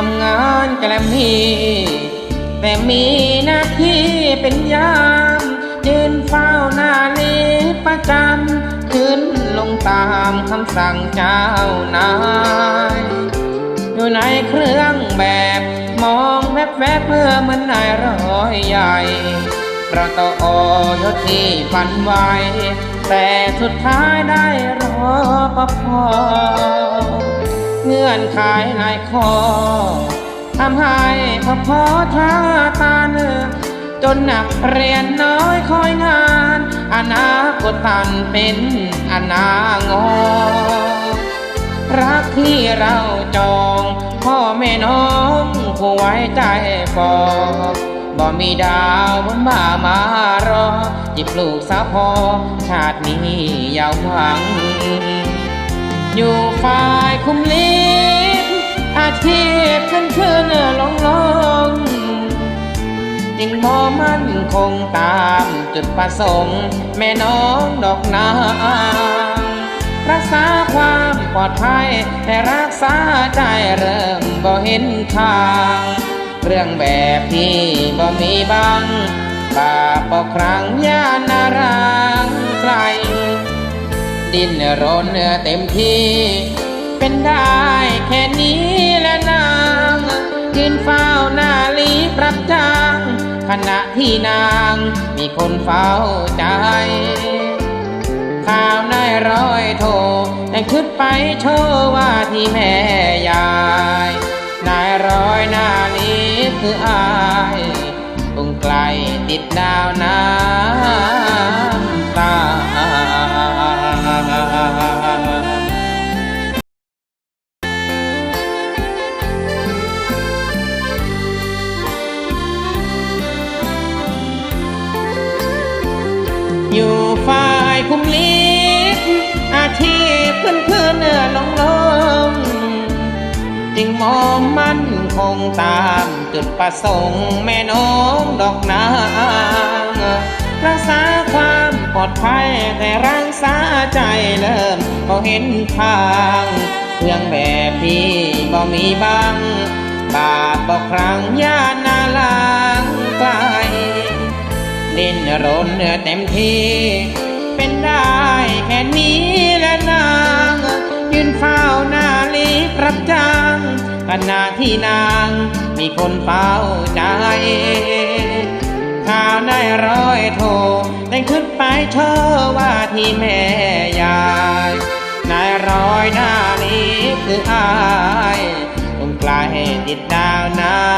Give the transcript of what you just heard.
ทำงานแกลมมีแต่มีหน้าที่เป็นยามยืนเฝ้าหน้าลีประจำขึ้นลงตามคำสั่งเจ้านายอยู่ในเครื่องแบบมองแวบแวบเมื่อเหมันนายร้อยใหญ่ประตอยศที่ฝันไว้ แต่สุดท้ายได้รอปภ เงื่อนขายหลายข้อทำให้พอพอช้าตาเนื้อจนหนักเรียนน้อยคอยงาน อนาคตตันเป็นอนางอรักที่เราจอง พ่อแม่น้องผู้ไว้ใจฟอบ่มีดาวบนบ่ามารอ จิบลูกสาวพอ ชาตินี้อยาวหวัง อยู่ฝ่ายคุมลิบอาชีพขึ้นขึ้นลงลงยิ่งมอมั่นคงตามจุดประสงค์ แม่น้องดอกนางรักษาความปลอดภัยแต่รักษาใจเริ่มบ่เห็นทาง เรื่องแบบที่บ่มีบังบาปบ่ครั้งยานนารางไกล ดิ้นรนเต็มที่ เป็นได้แค่นี้และนางยืนเฝ้าหน้าลีปรับจางขณะที่นางมีคนเฝ้าใจข่าวนายร้อยโทแต่ขึ้นไปโชว์ว่าที่แม่ยาย นายร้อยหน้าลีคืออายคงไกลติดดาวน้ำตา อยู่ฝ่ายคุมลิบอาชีพเพื่อนเพื่อนเนื้อลงลงจึงมองมั่นคงตามจุดประสงค์แม่น้องดอกนางรักษาความปลอดภัยแต่รักษาใจเริ่มก็เห็นทางเรื่องแบบที่บ่มีบังบาปบ่ครั้งยานนาลา ดิ้นรนเนื้อเต็มที่ เป็นได้แค่นี้และนาง ยืนเฝ้าหน้าลีปรับจ้างขณะที่นางมีคนเฝ้าใจข่าวได้ร้อยโทรได้ขึ้นไปโชว์ว่าที่แม่ยายนายร้อยหน้าลีคืออายคงกลายติดดาวน้ำ